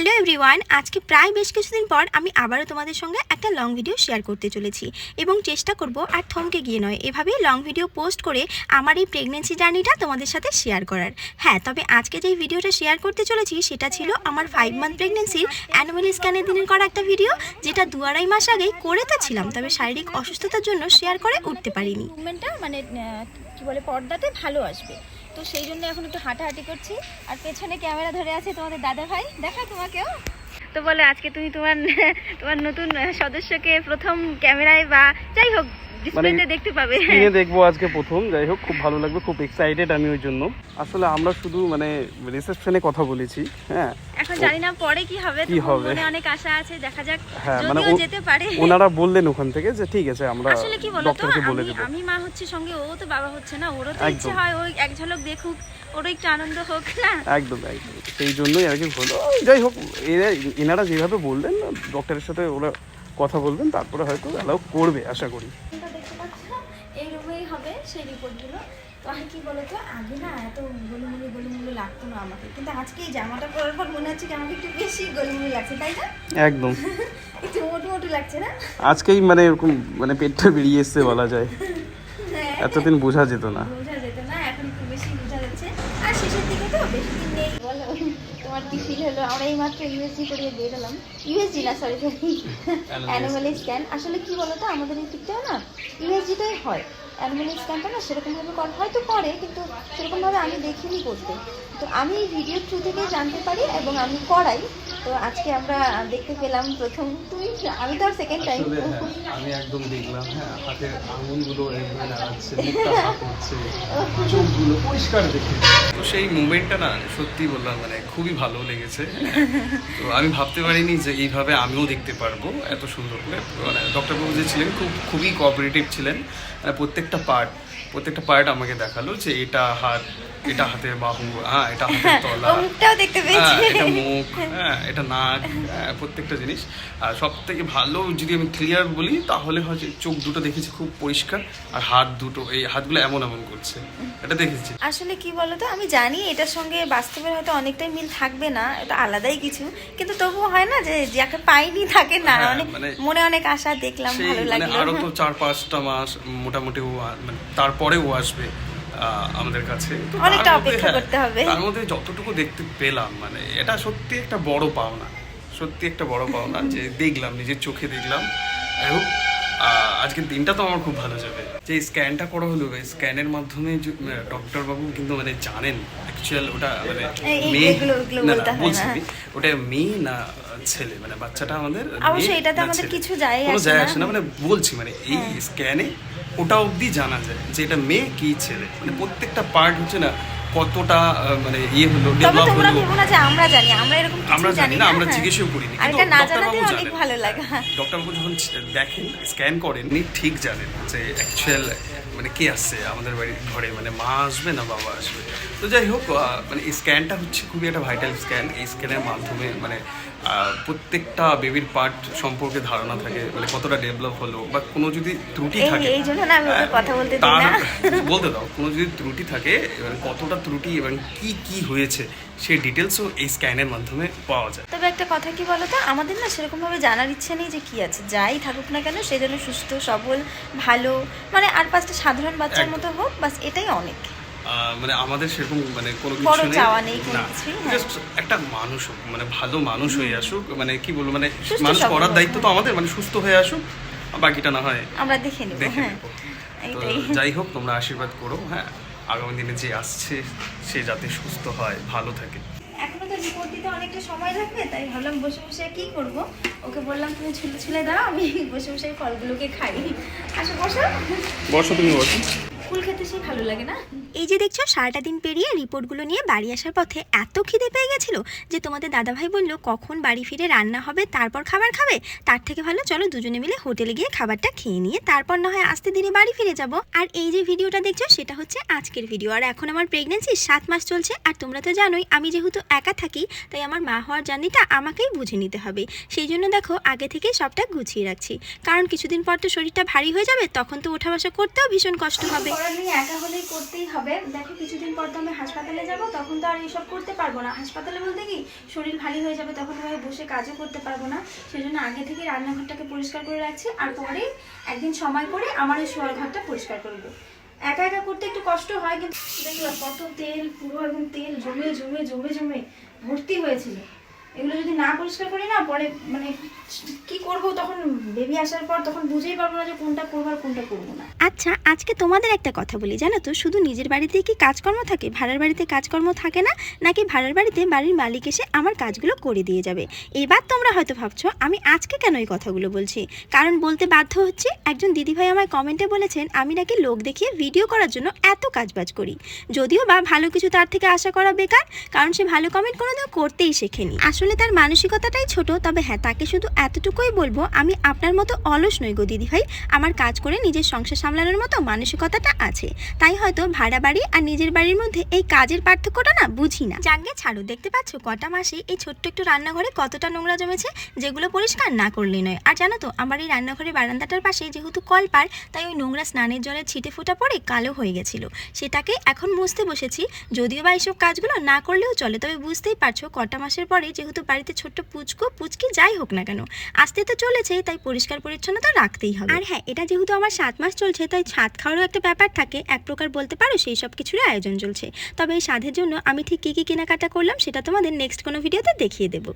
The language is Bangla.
হ্যালো এভরিওয়ান আজকে প্রায় বেশ কিছুদিন পর আমি আবারও তোমাদের সঙ্গে একটা লং ভিডিও শেয়ার করতে চলেছি এবং চেষ্টা করব আর থমকে গিয়ে নয়, এভাবেই লং ভিডিও পোস্ট করে আমার এই প্রেগনেন্সি জার্নিটা তোমাদের সাথে শেয়ার করার। হ্যাঁ তবে আজকে যেই ভিডিওটা শেয়ার করতে চলেছি সেটা ছিল আমার ফাইভ মান্থ প্রেগনেন্সির অ্যানুয়াল স্ক্যানের দিনের করা একটা ভিডিও যেটা দু আড়াই মাস আগেই করে তো ছিলাম, তবে শারীরিক অসুস্থতার জন্য শেয়ার করে উঠতে পারিনি। মানে কি বলে, পর্দাতে ভালো আসবে। তো সেই জন্য এখন একটু হাঁটাহাঁটি করছি। আর পেছনে ক্যামেরা ধরে আছে তোমাদের দাদা ভাই দেখা তোমাকেও। তো বলে, আজকে তুমি তোমার তোমার নতুন সদস্যকে প্রথম ক্যামেরায় বা যাই হোক ডিসপ্লেতে দেখতে পাবে। কিনে দেখব আজকে প্রথম। যাই হোক খুব ভালো লাগবে খুব এক্সাইটেড আমি ওই জন্য। আসলে আমরা শুধু মানে রিসেপশনে কথা বলেছি হ্যাঁ। এখন জানি না পরে কি হবে কি হবে? অনেক আশা আছে দেখা যাক। হ্যাঁ, মানে যেতে পারে। ওনারা বললেন ওখান থেকে যে ঠিক আছে আমরা আসলে কি বলতো বলে আমি দেবো। আমি মা হচ্ছে সঙ্গে ও তো বাবা হচ্ছে না ওরও তো ইচ্ছে হয় ওই এক ঝলক দেখুক ওরও একটু আনন্দ হোক না? একদম একদম। সেই জন্যই আর কি হলো যাই হোক এরা এনারা যেভাবে বললেন ডক্টরের সাথে ওরা কথা বলবেন তারপরে হয়তো অ্যালাউ করবে আশা করি। আর কি বলতো? আগে না এত গোলুমুলু গোলুমুলু লাগতো না আমাকে। কিন্তু আজকে এই জামাটা পরার পর মনে হচ্ছে কি আমাকে একটু বেশি গোলুমুলু লাগছে তাই না? একদম। একটু মোটু মোটু লাগছে না? আজকেই মানে এরকম মানে পেটটা বেরিয়ে এসছে বলা যায়। হ্যাঁ। এতদিন বোঝা যেত না। বোঝা যেত না এখন একটু বেশি বোঝা যাচ্ছে। আর শেষের দিকে তো বেশি দিন নেই। বলো তোমার কি ফিল হলো? আমরা এই মাত্র ইউএসজি করিয়ে দিয়ে গেলাম। ইউএসজি না সরি অ্যানুয়াল স্ক্যান আসলে কি বলতো আমাদের এই দিকটাও না ইউএসজিটাই হয়। অ্যানুয়াল স্ক্যানটা না সেরকমভাবে করা হয়তো করে কিন্তু সেরকমভাবে আমি দেখিনি করতে। তো আমি এই ভিডিও থ্রু থেকে জানতে পারি এবং আমি করাই। তো আজকে আমরা দেখতে পেলাম প্রথম তুমি আমি তো আর সেকেন্ড টাইম হ্যাঁ, আমি একদম দেখলাম হ্যাঁ হাতের আঙুলগুলো চোখগুলো পরিষ্কার দেখে। তো সেই মুভমেন্টটা না সত্যি বললাম মানে খুবই ভালো লেগেছে। তো আমি ভাবতে পারিনি যে এইভাবে আমিও দেখতে পারব এত সুন্দর করে। মানে ডক্টরবাবু যে ছিলেন খুব খুবই কোঅপারেটিভ ছিলেন। মানে প্রত্যেকটা পার্ট প্রত্যেকটা পার্ট আমাকে দেখাল যে এটা হাত এটা হাতের বাহু হ্যাঁ এটা হাতের তলা মুখটাও দেখতে পেয়েছি। হ্যাঁ, এটা মুখ হ্যাঁ এটা নাক হ্যাঁ, প্রত্যেকটা জিনিস। আর সব থেকে ভালো যদি আমি ক্লিয়ার বলি তাহলে হচ্ছে চোখ দুটো দেখেছি খুব পরিষ্কার আর হাত দুটো এই হাতগুলো এমন এমন করছে। এটা দেখেছি। আসলে কি বলতো আমি জানি এটার সঙ্গে বাস্তবের হয়তো অনেকটাই মিল থাকবে না এটা আলাদাই কিছু কিন্তু তবুও হয় না যে যাকে পাইনি থাকে না হ্যাঁ, অনেক মানে- মনে অনেক আশা দেখলাম ভালো মানে লাগল। আরও তো চার পাঁচটা মাস মোটামুটি ও মানে তারপরে ও আসবে আমাদের কাছে। অনেকটা অপেক্ষা হ্যাঁ, করতে হবে। তার মধ্যে যতটুকু দেখতে পেলাম মানে এটা সত্যি একটা বড় পাওনা। সত্যি একটা বড় পাওনা যে দেখলাম নিজের চোখে দেখলাম। এবং আজকের দিনটা তো আমার খুব ভালো যাবে। যে স্ক্যানটা করা হলো স্ক্যানের মাধ্যমে ডক্টর বাবু কিন্তু মানে জানেন অ্যাকচুয়াল ওটা মানে মেয়ে না, বলছি ওটা মেয়ে না ছেলে? মানে বাচ্চাটা আমাদের অবশ্যই এটাতে আমাদের কিছু যায় আসে না। আসে না মানে বলছি মানে এই স্ক্যানে ওটা অবধি জানা যায় যে এটা মেয়ে কি ছেলে। মানে প্রত্যেকটা পার্ট হচ্ছে না কতটা মানে ইয়ে হলো ডেভেলপ হলো। না যে আমরা জানি আমরা এরকম আমরা জানি না আমরা হ্যাঁ। জিজ্ঞেসও করিনি কিন্তু ডক্টর বাবু জানেন ভালো লাগে। ডক্টর বাবু যখন দেখেন স্ক্যান করেন উনি ঠিক জানেন যে অ্যাকচুয়াল মানে কে আসছে আমাদের বাড়ির ঘরে মানে মা আসবে না বাবা আসবে? তো যাই হোক মানে এই স্ক্যানটা হচ্ছে খুবই একটা ভাইটাল স্ক্যান এই স্ক্যানের মাধ্যমে মানে প্রত্যেকটা বেবির পার্ট সম্পর্কে ধারণা থাকে মানে কতটা ডেভেলপ হলো বা কোনো যদি ত্রুটি থাকে এই জন্য না আমি হ্যাঁ, কথা বলতে দিই তার না। বলতে দাও কোনো যদি ত্রুটি থাকে এবার কতটা ত্রুটি এবং কি কি হয়েছে সেই ডিটেলসও এই স্ক্যানের মাধ্যমে পাওয়া যায় তবে একটা কথা কি বলতো আমাদের না সেরকমভাবে জানার ইচ্ছে নেই যে কি আছে যাই থাকুক না কেন সে যেন সুস্থ সবল ভালো মানে আর পাঁচটা সাধারণ বাচ্চার। মতো হোক বাস এটাই অনেক মানে আমাদের সেরকম মানে কোনো কিছু নেই। না হ্যাঁ। জাস্ট একটা মানুষ মানে ভালো মানুষ হয়ে আসুক মানে কি বলব মানে মানুষ করার দায়িত্ব তো আমাদের মানে সুস্থ হয়ে আসুক বাকিটা না হয় আমরা দেখে নেব হ্যাঁ। যাই হোক তোমরা আশীর্বাদ করো হ্যাঁ। আগামী দিনে যে আসছে সে যাতে সুস্থ হয় ভালো থাকে। এখনও তো রিপোর্ট দিতে অনেকটা সময় লাগবে তাই ভাবলাম বসে বসে কি করব। ওকে বললাম তুমি ছুলে ছুলে দাও আমি বসে বসে ফলগুলোকে খাই। আসো বসো। বসো তুমি বসো। ফুল খেতে সেই ভালো লাগে না? এই যে দেখছ, সারাটা দিন পেরিয়ে রিপোর্টগুলো নিয়ে বাড়ি আসার পথে এত খিদে পেয়ে গেছিল যে তোমাদের দাদাভাই বলল, কখন বাড়ি ফিরে রান্না হবে, তারপর খাবার খাবে? তার থেকে ভালো চলো দুজনে মিলে হোটেলে গিয়ে খাবারটা খেয়ে নিয়ে, তারপর না হয় আস্তে ধীরে বাড়ি ফিরে যাব। আর এই যে ভিডিওটা দেখছ, সেটা হচ্ছে আজকের ভিডিও। আর এখন আমার প্রেগনেন্সি সাত মাস চলছে, আর তোমরা তো জানোই, আমি যেহেতু একা থাকি, তাই আমার মা হওয়ার জার্নিটা আমাকেই বুঝে নিতে হবে। সেই জন্য দেখো, আগে থেকেই সবটা গুছিয়ে রাখছি। কারণ কিছুদিন পর তো শরীরটা ভারী হয়ে যাবে, তখন তো ওঠা বসা করতেও ভীষণ কষ্ট হবে। করার নেই একা হলেই করতেই হবে। দেখো, কিছুদিন পর তো আমি হাসপাতালে যাব, তখন তো আর এইসব করতে পারব না। হাসপাতালে বলতে কি, শরীর ভারী হয়ে যাবে, তখন আমি বসে কাজও করতে পারব না। সেই জন্য আগে থেকে রান্নাঘরটাকে পরিষ্কার করে রাখছি, আর পরে একদিন সময় করে আমার এই শোয়ার ঘরটা পরিষ্কার করব। একা একা করতে একটু কষ্ট হয়, কিন্তু দেখলাম কত তেল পুরো একদম তেল জমে জমে জমে জমে ভর্তি হয়েছিল। এগুলো যদি না পরিষ্কার করি না, পরে মানে কি করব তখন বেবি আসার পর তখন বুঝেই পারব না যে কোনটা করব আর কোনটা করব না। আচ্ছা আজকে তোমাদের একটা কথা বলি, জানো তো? শুধু নিজের বাড়িতেই কি কাজকর্ম থাকে? ভাড়ার বাড়িতে কাজকর্ম থাকে না? নাকি ভাড়ার বাড়িতে বাড়ির মালিক এসে আমার কাজগুলো করে দিয়ে যাবে? এবার তোমরা হয়তো ভাবছ, আমি আজকে কেন এই কথাগুলো বলছি? কারণ বলতে বাধ্য হচ্ছে, একজন দিদিভাই আমায় কমেন্টে বলেছেন, আমি নাকি লোক দেখিয়ে ভিডিও করার জন্য এত কাজবাজ করি। যদিও বা ভালো কিছু তার থেকে আশা করা বেকার, কারণ সে ভালো কমেন্ট কোনোদিন করতেই শেখেনি। আসলে তার মানসিকতাটাই ছোট। তবে হ্যাঁ তাকে শুধু এতটুকুই বলব, আমি আপনার মতো অলস নই গো দিদিভাই আমার কাজ করে নিজের সংসার সামলানোর মতো মানসিকতাটা আছে। তাই হয়তো ভাড়া বাড়ি আর নিজের বাড়ির মধ্যে এই কাজের পার্থক্যটা না বুঝি না। জানগে ছাড়ো, দেখতে পাচ্ছ কটা মাসে এই ছোট্ট একটু রান্নাঘরে কতটা নোংরা জমেছে, যেগুলো পরিষ্কার না করলেই নয়। আর জানো তো, আমার এই রান্নাঘরের বারান্দাটার পাশে যেহেতু কল পার তাই ওই নোংরা স্নানের জলের ছিটে ফোটা পড়ে কালো হয়ে গেছিল। সেটাকে এখন মুছতে বসেছি, যদিও বা এইসব কাজগুলো না করলেও চলে। তবে বুঝতেই পারছ, কটা মাসের পরে যেহেতু বাড়িতে ছোট্ট পুচকো, পুচকি যাই হোক না কেন, আসতে তো চলেছে, তাই পরিষ্কার পরিচ্ছন্নতা রাখতেই হবে। আর হ্যাঁ এটা যেহেতু আমার সাত মাস চলছে, তাই ছাদ খাওয়ারও একটা ব্যাপার থাকে, এক প্রকার বলতে পারো সেই সব কিছুরই আয়োজন চলছে। তবে এই স্বাদের জন্য আমি ঠিক কী কী কেনাকাটা করলাম, সেটা তোমাদের নেক্সট কোনো ভিডিওতে দেখিয়ে দেবো।